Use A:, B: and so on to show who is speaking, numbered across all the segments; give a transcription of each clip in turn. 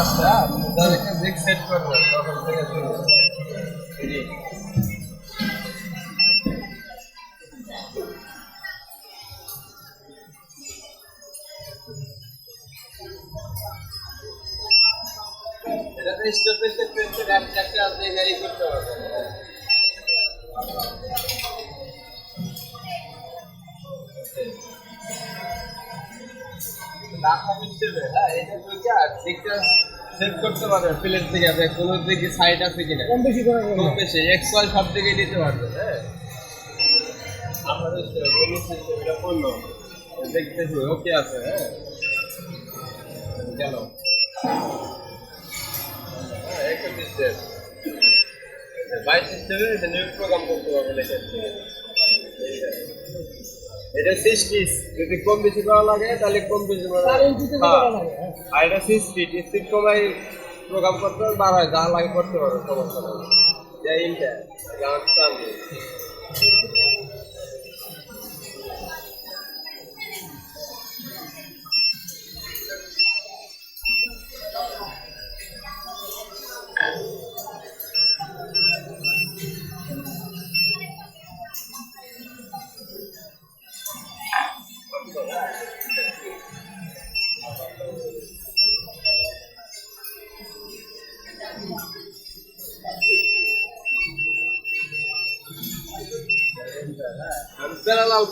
A: আচ্ছা তাদেরকে mix set করবো তখন থেকে এটা স্টেপ স্টেপ স্টেপ স্টেপ এক চারটে আপনি ভ্যারি করতে পারবেন সেভ করতে পারবেন প্লেট থেকে আপনি কোনো দিকে সাইড আছে কিনা বেশি করে কম বেশি এক্স ওয়াই সব থেকে দিতে পারবেন হ্যাঁ আমাদের গরু সিস্টেমটা করলো দেখতেছি ওকে আছে হ্যাঁ গেল একটা সিস্টেম বাইশ সিস্টেমে নিউজ প্রোগ্রাম করতে পারবেন ঠিক আছে এটা সিক্স পিস যদি কম বেশি করা লাগে তাহলে কম বেশি করা লাগে হ্যাঁ। হ্যাঁ। আর এটা সিক্স পিস স্পিড কমাই প্রোগ্রাম করতে হবে বাড়ায় যা লাগে করতে পারবে সমস্যা নেই যা ইন্টার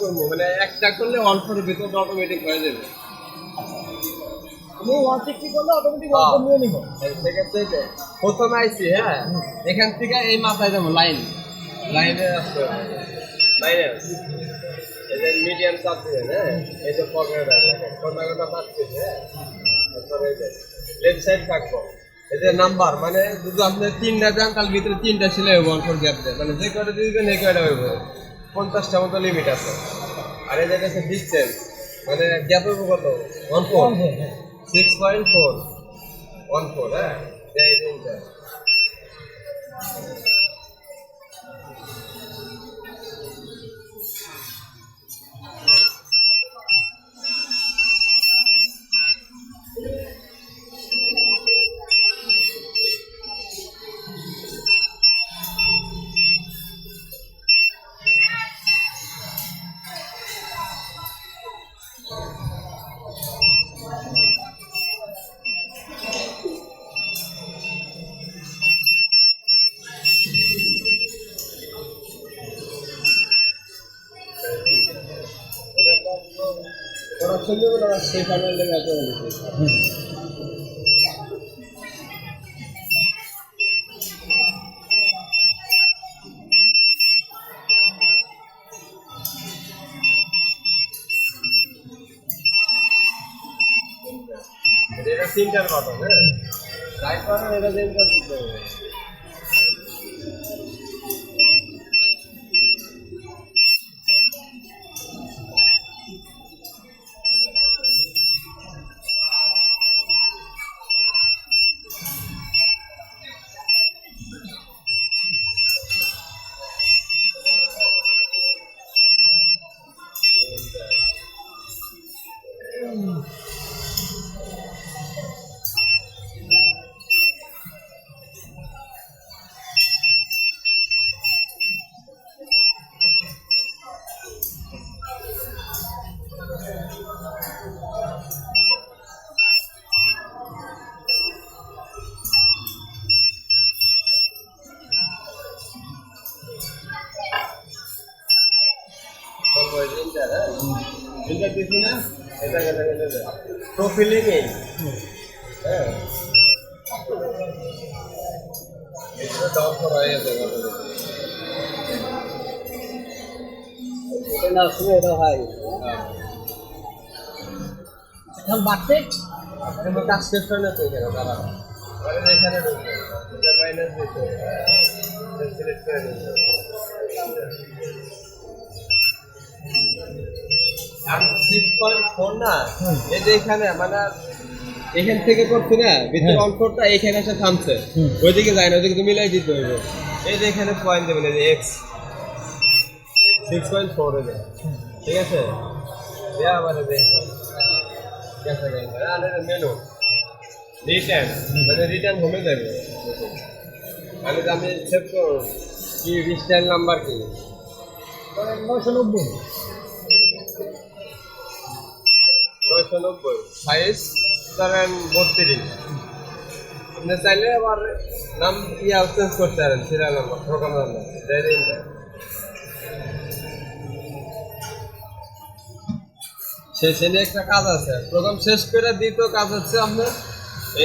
A: করবো মানে একটা করলে অটোমেটিক হয়ে যাবে হ্যাঁ? এই যে হ্যাঁ? কর্নারটা দেখেন হ্যাঁ? যে লেফট সাইড থাকবো নাম্বার মানে যদি আপনি তিনটা দেন ভিতরে তিনটা ছেলে ওয়ান ফোর মানে যে কয়টা দিবেন এই কয়টা হইব পঞ্চাশটা মতো লিমিট আছে আর এদের কাছে ডিস্টেন্স মানে গ্যাপ হইব কত one four six point four one four হ্যাঁ এটা তিনটার কথা হ্যাঁ ড্রাইভার এটা তিনটা দিতে হবে এটা ফোর না এই এখানে মানে এখান থেকে করছি না হ্যাঁ। ভিতরে অঙ্কটা এখানে এসে থামছে ওইদিকে যায় না ওইদিকে তো মিলাই দিতে হবে এই যে এখানে পয়েন্ট দেবেন সিক্স পয়েন্ট ফোর ঠিক আছে দেয়া আবার মেনু রিটার্ন মানে রিটার্ন হোমে যাবে আমি আমি সেভ করব কি রিস্টাইল নাম্বার কি নয়শো নব্বই নয়শো নব্বই সাইজ ধরেন বত্রিশ আপনি চাইলে আবার নাম ইয়ে চেঞ্জ করতে পারেন serial number program number diary সেই শ্রেণী একটা কাজ আছে প্রোগ্রাম শেষ করে দ্বিতীয় কাজ হচ্ছে আপনার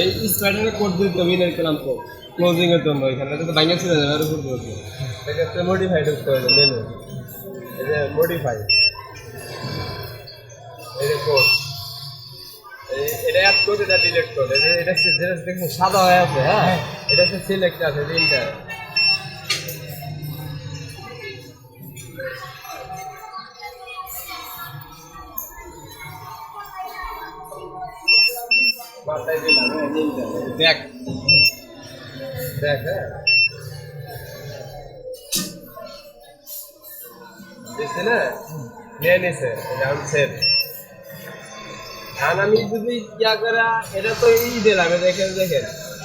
A: এই স্প্যাটারে কোড দিতে মিনের ক্লাম তো ক্লোজিং এর জন্য এখানে এটা তো ছিল না উপর দিয়ে সেক্ষেত্রে মডিফাই করতে হবে মেনু এটা মডিফাই এই কোড এটা অ্যাড কোড এটা ডিলিট করে এটা যেটা দেখুন সাদা হয়ে আছে হ্যাঁ এটা হচ্ছে সিলেক্ট আছে তিনটা দেখ দেখ হ্যাঁ না নিয়ে নিছে ধান ধান আমি যদি ইয়া করে এটা তো এই দিলাম দেখেন দেখেন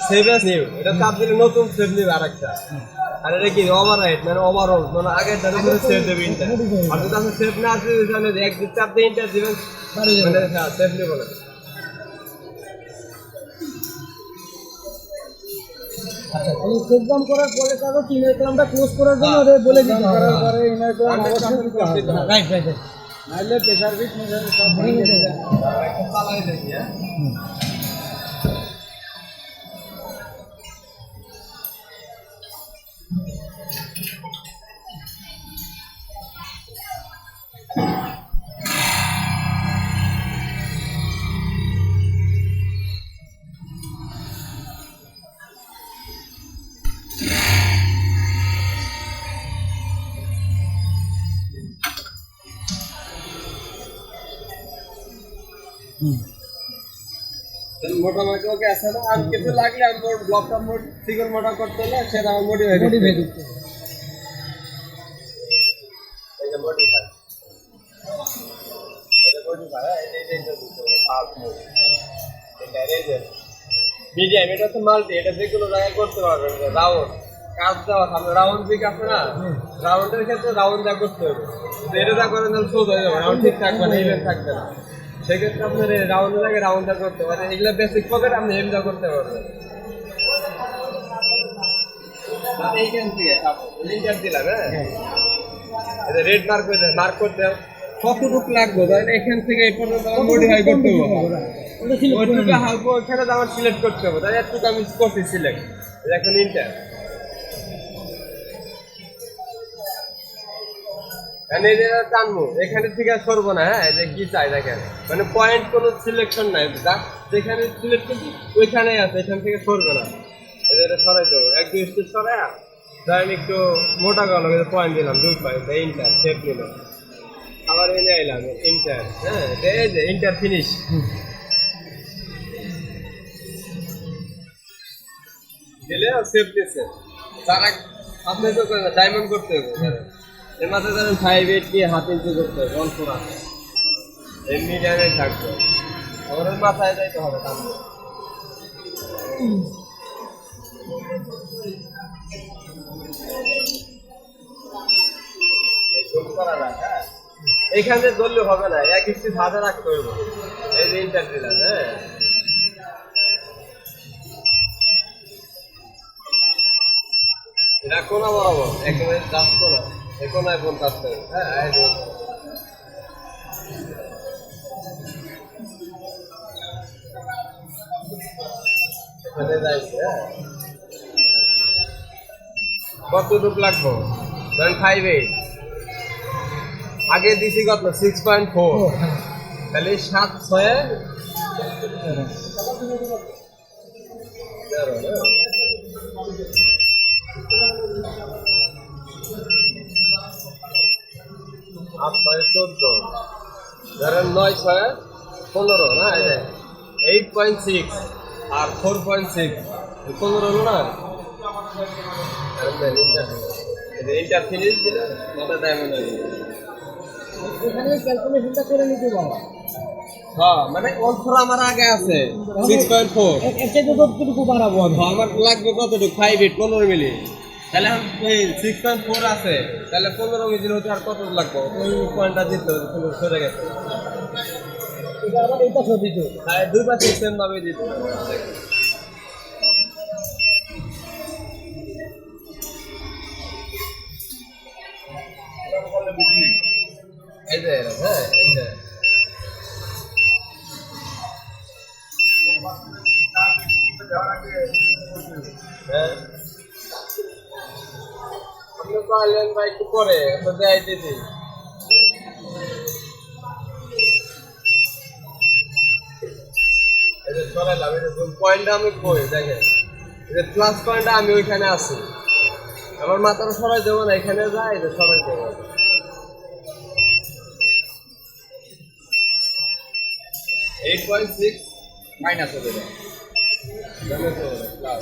A: সেভ নিউ এটা তো আপনি নতুন সেভ নিউ আর একটা আর এটা কি ওভার রাইট মানে ওভারঅল মানে আগে ধানে করে সেভ দেবে ইন্টার আর যদি আপনি সেভ না আসলে এক দিচ্ছে আপনি ইন্টার দেবেন সেভ নিউ বলে
B: আচ্ছা এই প্রোগ্রাম করার পরে তারা ইনার ক্লামটা ক্লোজ করার জন্য ওদের বলে হ্যাঁ, দিতে হবে করার পরে ইনার ক্লাম আচ্ছা, অবশ্যই
A: দিতে আচ্ছা, হবে রাইট রাইট
B: নাহলে প্রেসার বিট সব ভেঙে হ্যাঁ, যায় হ্যাঁ, পালাই দেখি হ্যাঁ
A: আমাকে আসে না আর কিছু লাগলে আমি ওর ব্লকটা মোট সিঙ্গল মোটা করতে হলে সেটা আমার মোটিভেট মোটিভেট মিডিয়াম এটা তো মাল্টি এটা জায়গায় করতে পারবেন রাউন্ড কাজ সামনে রাউন্ড দিক আছে না রাউন্ডের ক্ষেত্রে রাউন্ড যা করতে হবে এটা যা হ্যাঁ, হয়ে যাবে রাউন্ড ঠিক থাকবে না ইভেন্ট থাকবে না সেক্ষেত্রে আপনার রাউন্ড লাগে রাউন্ডটা করতে পারেন এগুলো বেসিক পকেট আপনি হেমটা করতে পারবেন রেড মার্ক হ্যাঁ? হ্যাঁ। করে মার্ক করতে লাগবে এখান থেকে করতে হবে সিলেক্ট করতে হবে আমি সিলেক্ট এখন ইন্টার মানে এটা টানবো এখানে থেকে সরব না হ্যাঁ যে কি চাই দেখেন মানে পয়েন্ট কোনো সিলেকশন নাই যা যেখানে সিলেক্ট করছি ওইখানেই আছে এখান থেকে সরবে না এটা সরাই দেবো এক দুই স্টেপ সরাই হ্যাঁ? ধরেন একটু মোটা গেল পয়েন্ট দিলাম দুই পয়েন্ট ইন্টার সেট নিলাম আবার এনে আইলাম ইন্টার হ্যাঁ এই যে ইন্টার ফিনিশ দিলে সেফ দিচ্ছে তারা আপনি তো ডায়মন্ড করতে হবে এর মাথায় ধরেন ফাইভ এইট দিয়ে হাত ইঞ্চি করতে হবে ওয়ান ফোর আছে এই মিডিয়ামে থাকবে ওর মাথায় যাইতে হবে তাহলে এখানে হ্যাঁ? ধরলে হবে না এক ইঞ্চি ভাজা রাখতে হবে এই যে ইন্টারটেলার হ্যাঁ এটা কোনা বরাবর একেবারে রাখতো না এখন আইফোন কাজ করে হ্যাঁ, হ্যাঁ। কত রূপ লাগবো ধরেন ফাইভ এইট আগে দিছি কত সিক্স পয়েন্ট ফোর তাহলে সাত ছয় হ্যাঁ। আট ছয় চোদ্দ ধরেন নয় ছয় পনেরো না এইট পয়েন্ট সিক্স আর ফোর পয়েন্ট সিক্স পনেরো হলো না হ্যাঁ, মানে আমার আগে আছে হ্যাঁ, আমার লাগবে কতটুকু ফাইভ এইট পনেরো মিলি তাহলে সিক্স পয়েন্ট ফোর আছে তাহলে পনেরো মিজিল হতে আর কত লাগবো ওই পয়েন্টটা দিতে পনেরো সরে গেছে হ্যাঁ, দুই পাশে সেম ভাবে দিত এই যে হ্যাঁ পারলেন বা একটু তো আমি ওইখানে আছি আমার মাথার সরাই দেবো না এখানে যায় এটা সরাই দেবো এইট পয়েন্ট সিক্স মাইনাস হবে প্লাস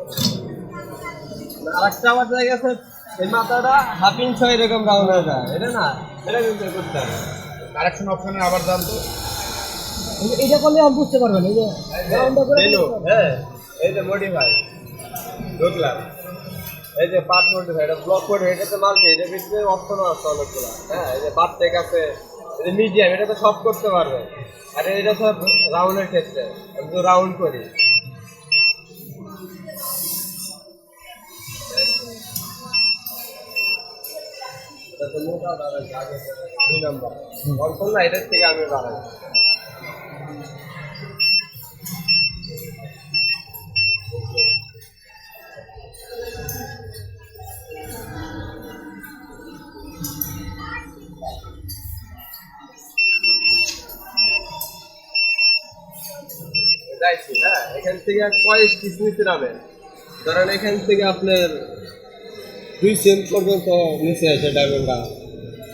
A: আরেকটা আমার জায়গা আছে এই মাথাটা হাফ ইঞ্চ হয় এরকম রাউন্ড হয়ে যায় এটা না এটা কিন্তু করতে হবে কারেকশন অপশনে আবার দাম তো
B: এটা করলে আমি বুঝতে এই
A: যে রাউন্ডটা করে হ্যাঁ এই যে মডিফাই ঢুকলাম এই যে মডিফাই এটা ব্লক করে এটা তো মালটি এটা অপশনও আছে অনেকগুলো হ্যাঁ এই যে পার্ট টেক আছে এটা মিডিয়াম এটা তো সব করতে পারবে আর এটা সব রাউন্ডের ক্ষেত্রে আমি তো রাউন্ড করি এটার থেকে আমি বাড়াই যাইছি হ্যাঁ এখান থেকে কয় স্টিচ নিতে যাবেন ধরেন এখান থেকে আপনার দুই সেম পর্যন্ত নিচে আছে ডায়মন্ডটা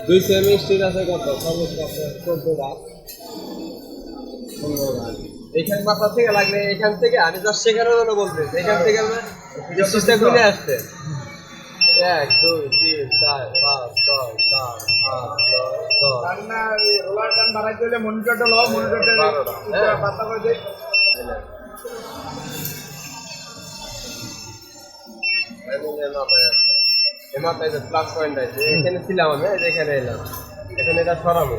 A: দুই সেম স্টিল আছে কত সর্বোচ্চ আছে পনেরো পনেরোটা এখান বাসা থেকে লাগলে এখান থেকে আমি জাস্ট সেখানে জন্য বলতে এখান থেকে আমরা আসতে এক দুই তিন চার পাঁচ ছয় সাত
B: আট নয় দশ মানে রোলার মনিটরটা লও মনিটরটা
A: মাথায় যে প্লাস পয়েন্ট আছে এখানে ছিলাম আমি এখানে এলাম এখানে এটা সরাবো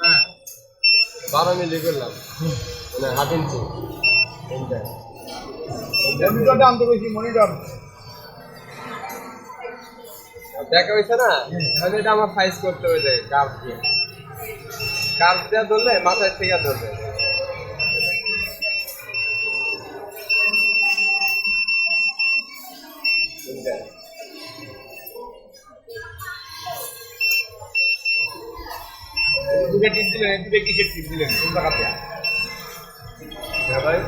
A: হ্যাঁ। বারো মিলি করলাম মানে হাফ ইঞ্চি দেখা হয়েছে না মানে এটা আমার ফাইস করতে হয়ে যায় কার্ভ দিয়ে কার্ভ দিয়ে ধরলে মাথায় থেকে ধরবে দুটো দিলেন দুটো দিলেন হ্যাঁ ভাই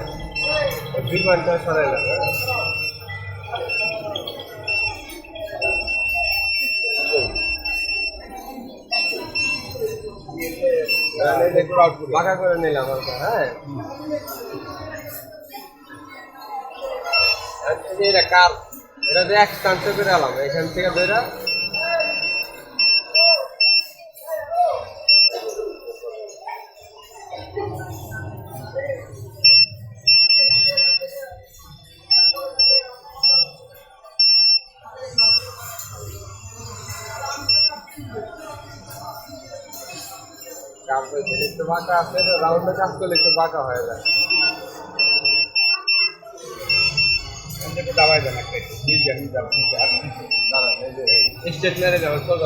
A: সরাই লাগবে হ্যাঁ। হ্যাঁ, করে নিলাম হ্যাঁ যে এক স্থান বেরালাম এখান থেকে বেরা বাঁকা আছে রাউন্ডে কাজ করলে একটু বাঁকা হয়ে যায় দাবাই দেন একটা নিজ যান নিজ আর দাঁড়ান এই যে স্টেটনারে কাজ করে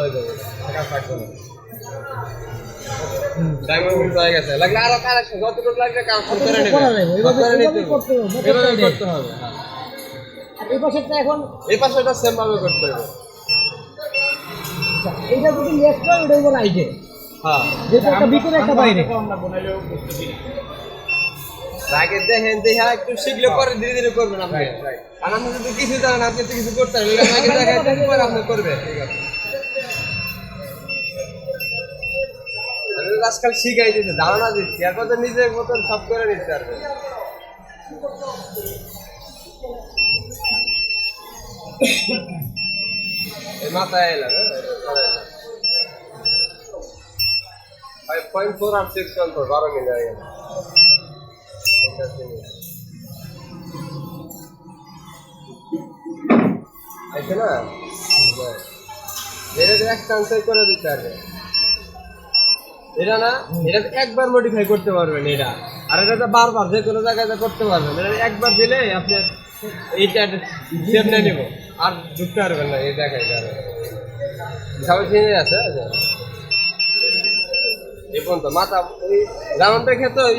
A: আচ্ছা, করতে
B: হবে এভাবে করতে হ্যাঁ। এখন
A: এই পাশেরটা সেম ভাবে করতে হবে
B: আচ্ছা, এইটা যদি লেফট হয় ওটা রাইটে শিখলে
A: হ্যাঁ। পরে ধীরে ধীরে কিছু আপনি আজকাল শিখাই দিতে ধারণা দিচ্ছি এখন তো নিজের মতন সব করে নিতে পারবে মাথায় হ্যাঁ? মাথায় এলাম এটা আচ্ছা না এটা একবার মডিফাই করতে পারবেন এটা আর এটা বারবার যে কোনো জায়গায় করতে পারবেন এটা একবার দিলে আপনি এইটা সেভ আর ঢুকতে পারবেন না এই জায়গায় সবাই চিনে আছে এ পর্যন্ত মাথা ওই রাউন্ডের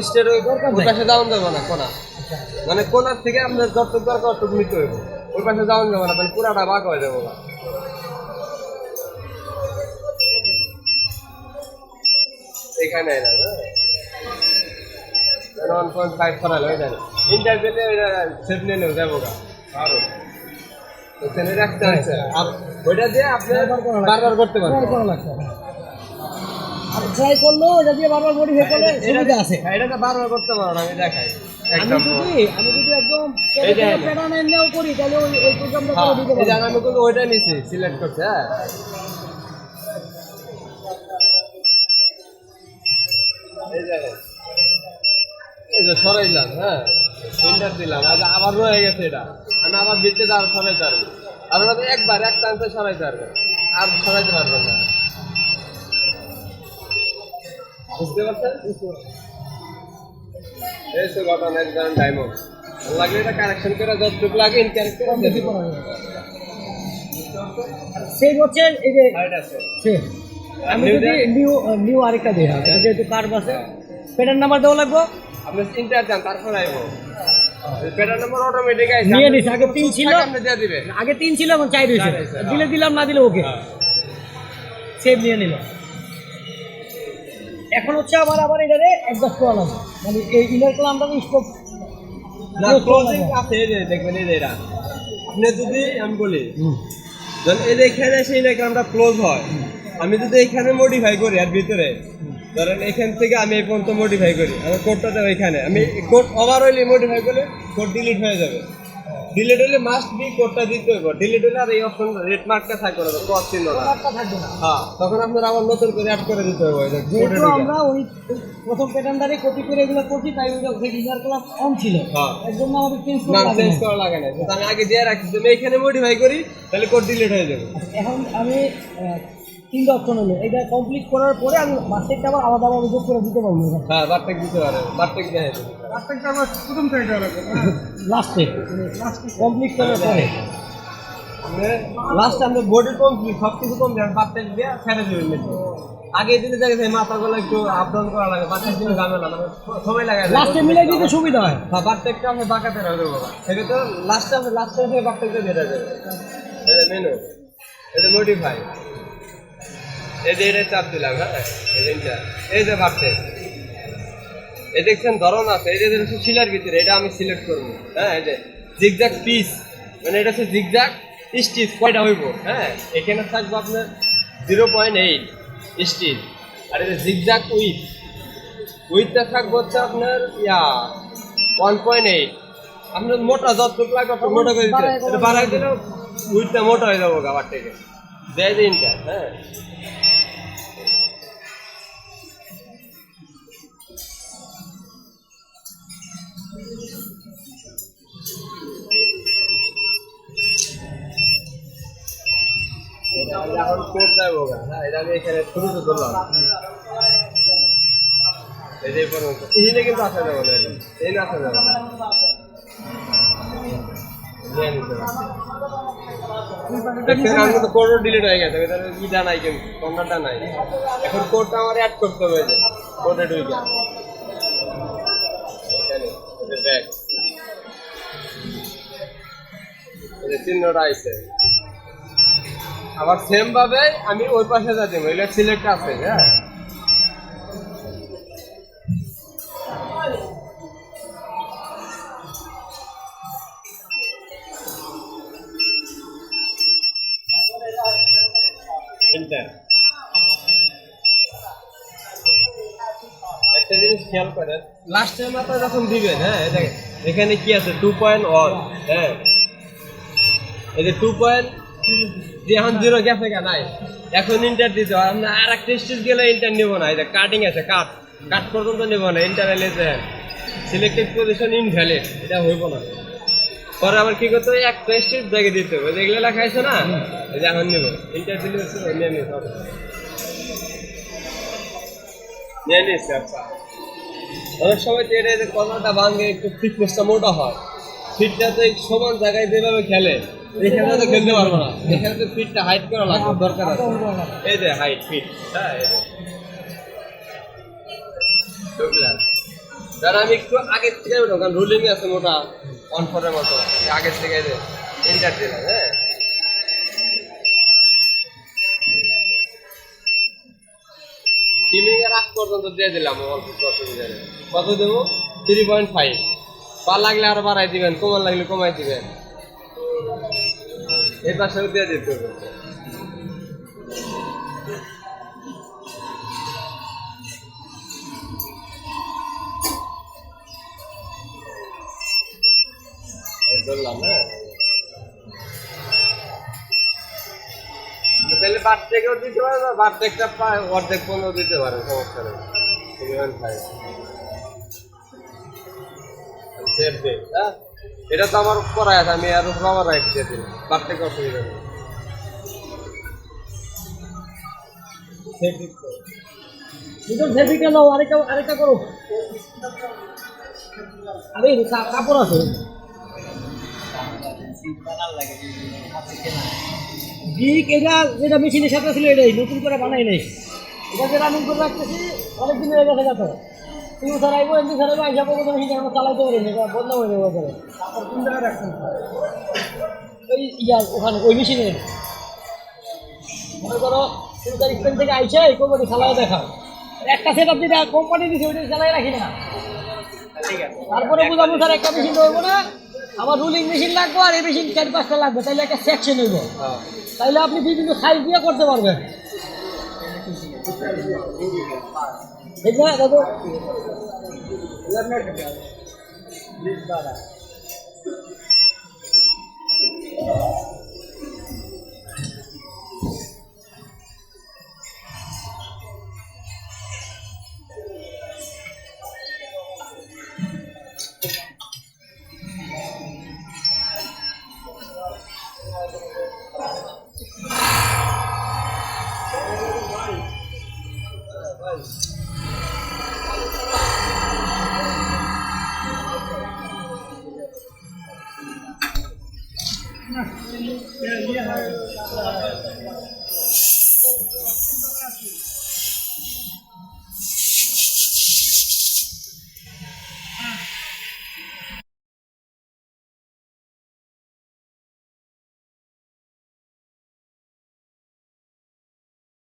A: স্টেট ওই ওই পাশে রাউন্ড দেবো না কোনা মানে কোনার থেকে আপনার যত দরকার তত নিতে হইব ওই পাশে রাউন্ড দেবো না তাহলে পুরাটা বাঁক হয়ে যাবো না এখানে ওয়ান পয়েন্ট ফাইভ করালো ওইটা ইন্টারভিউতে ওইটা সেফ নিয়ে নেব যাবো আরও ওইখানে রাখতে হয়েছে হ্যাঁ, হ্যাঁ। ওইটা দিয়ে আপনি বারবার করতে পারবেন
B: ট্রাই করলো এটা দিয়ে বারবার সুবিধা আছে
A: হ্যাঁ, বারবার করতে পারো আমি দেখাই এই যে সরাইলাম হ্যাঁ আবার রয়ে গেছে এটা আমি আবার ভিত্তিতে আর সরাইতে পারবো আপনারা তো একবার একটা সরাইতে পারবেন আর সরাইতে পারবেন না বুঝতে পারছেন এই ডায়মন্ড লাগলে এটা কানেকশন করে যতটুকু লাগে ইন ক্যারেক্টার
B: হচ্ছে এই যে আমি যদি নিউ নিউ আরেকটা দিই যেহেতু কার্ড আছে পেটার হ্যাঁ। নাম্বার দেওয়া লাগবো
A: আপনি ইন্টার যান তারপর আইব পেটার নাম্বার অটোমেটিক আইছে
B: নিয়ে নিছে আগে তিন ছিল আপনি দিয়ে আগে তিন ছিল এবং চাই দিয়েছে দিলে হ্যাঁ। দিলাম না দিলে ওকে সেভ হ্যাঁ। নিয়ে নিলাম এখন হচ্ছে আবার আবার এটারে অ্যাডজাস্ট করা লাগবে মানে এই ইনার কলা আমরা স্টপ
A: না ক্লোজিং আছে এই দেখবেন এই এটা আপনি যদি আমি বলি ধরেন এই এখানে সেই ইনার কলামটা ক্লোজ হয় আমি যদি এখানে মডিফাই করি আর ভিতরে ধরেন এখান থেকে আমি এই পর্যন্ত মডিফাই করি আমার কোডটা দেবো এখানে আমি কোড ওভারঅলি মডিফাই করলে কোড ডিলিট হয়ে যাবে ডিলিট হলে মাস্ট বি কোডটা দিতে হইব ডিলিট হলে আর এই অপশন রেড মার্কটা থাকবে না ক্রস চিহ্ন থাকবে না হ্যাঁ তখন আপনার আবার নতুন করে অ্যাড করে দিতে হবে
B: যেহেতু আমরা ওই প্রথম প্যাটার্নটারে কপি করে এগুলো করছি তাই উইন্ডোজ থেকে ইউজার ক্লাস কম ছিল হ্যাঁ। এর জন্য আমাদের চেঞ্জ
A: করা লাগে চেঞ্জ করা লাগে না তাহলে আগে যে রাখছি আমি এখানে মডিফাই করি তাহলে কোড ডিলেট হয়ে যাবে
B: এখন আমি তিনটা অপশন হলো এটা কমপ্লিট করার পরে আমি বার্ষিকটা আবার আলাদা আলাদা যোগ করে দিতে পারবো
A: হ্যাঁ বার্ষিক দিতে পারে বার্ষিক দেয়
B: বার্ষিকটা আবার প্রথম থেকে লাস্টে লাস্টে কমপ্লিট করার হ্যাঁ,
A: পরে লাস্ট আমরা বোর্ডে কমপ্লিট সব কিছু কম কমপ্লিট বার্ষিক দিয়ে ছেড়ে দেবেন আগে দিনে দেখে মাথা গুলো একটু আপডাউন করা লাগে বাচ্চার জন্য ঝামেলা মানে সময় লাগে
B: লাস্টে মিলে দিতে সুবিধা হয়
A: হ্যাঁ বাচ্চাকে আপনি বাঁকাতে রাখবে বাবা তো লাস্টে আপনি লাস্টে থেকে বাচ্চাকে দিয়ে দেওয়া যাবে এটা মেনু এটা মডিফাই এই যে চাপ দিলাম হ্যাঁ এই যে ভাবছেন এই দেখছেন ধরন আছে এই যে হচ্ছে শিলার ভিতরে এটা আমি সিলেক্ট করবো হ্যাঁ এই যে জিগজাক পিস মানে এটা হচ্ছে জিগজাক স্টিচ কয়টা হইব হ্যাঁ এখানে থাকবো আপনার জিরো পয়েন্ট এইট স্টিচ আর এটা জিগজাক উইথ উইথটা থাকবো হচ্ছে আপনার ইয়া ওয়ান পয়েন্ট এইট আপনার মোটা যত লাগবে মোটা করে দিতে এটা বাড়াই দিলে উইথটা মোটা হয়ে যাবো গাবার থেকে দেয় দিনটা হ্যাঁ কোর্টায় বোগা হ্যাঁ এটা আমি এখানে শুরু তো ধরলাম এই যে পর্যন্ত এইটা কিন্তু আসা যাবে না এই না আসা যাবে না ডিলিট হয়ে গেছে নাই কিন্তু কন্যাটা নাই এখন কোর্টটা আমার অ্যাড করতে হবে যে কোর্টে ঢুকে ব্যাগ চিহ্নটা আইসে আবার সেম ভাবে আমি ওই পাশে যা দেবো এটা সিলেক্ট আছে হ্যাঁ একটা জিনিস খেয়াল করেন লাস্টের দিবেন হ্যাঁ এখানে কি আছে টু পয়েন্ট ওয়ান হ্যাঁ এই যে টু পয়েন্ট এখন জিরো গেছে কে নাই এখন ইন্টার দিতে আমরা আর একটা স্টেজ গেলে ইন্টার নেব না এটা কাটিং আছে কাট কাট পর্যন্ত নেব না ইন্টার এলেছে সিলেক্টেড পজিশন ইনভ্যালিড এটা হইব না পরে আবার কি করতে এক একটা স্টেজ ব্যাগে দিতে হবে যেগুলো লেখা আছে না এটা এখন নেব ইন্টার দিলে নিয়ে নিতে হবে নিয়ে নিচ্ছে অনেক সময় তো এটা যে কথাটা ভাঙে একটু ফিটনেসটা মোটা হয় ফিটটা তো সমান জায়গায় যেভাবে খেলে হ্যাঁ, আমি একটু থেকে কারণ রুলিং আছে মোটা মতো থেকে দিলাম হ্যাঁ টিমিং এর আগ পর্যন্ত দিয়ে দিলাম অল্প অসুবিধা নেই কত দেবো থ্রি পয়েন্ট ফাইভ পার লাগলে আরো বাড়াই দিবেন কমার লাগলে কমাই দিবেন এর পাশেও দেওয়া যেতে হ্যাঁ তাহলে বার্থডেকেও দিতে পারে বা বার্থডেকটা অর্ধেক পণ্য দিতে পারে সমস্যা নেই সেভেন হ্যাঁ এটা তো আমার করাই আছে আমি আর উপর আমার রাইট দিয়ে দিলাম তার থেকে অসুবিধা নেই
B: মেশিনের সাথে ছিল এটাই নতুন করে বানাই নাই এটা যে রানিং করে রাখতেছি অনেকদিন হয়ে গেছে যাতে তুই ছাড়াইব এমনি ছাড়াইব আইসা করবো তুমি সেটা চালাইতে পারি বন্ধ হয়ে যাবে তাহলে কোন জায়গায় রাখছেন ওই ইয়ার ওখানে ওই মেশিনে মনে করো তুমি তার স্পেন থেকে আইসা এই কোম্পানি চালাই দেখাও একটা সেট আপনি কোম্পানি দিছে ওইটা চালাই রাখি না তারপরে বুঝাবো স্যার একটা মেশিন ধরবো না আমার রুলিং মেশিন লাগবে আর এই মেশিন চার পাঁচটা লাগবে তাইলে একটা সেকশন হইব হ্যাঁ। তাইলে আপনি বিভিন্ন সাইজ দিয়ে করতে পারবেন a you.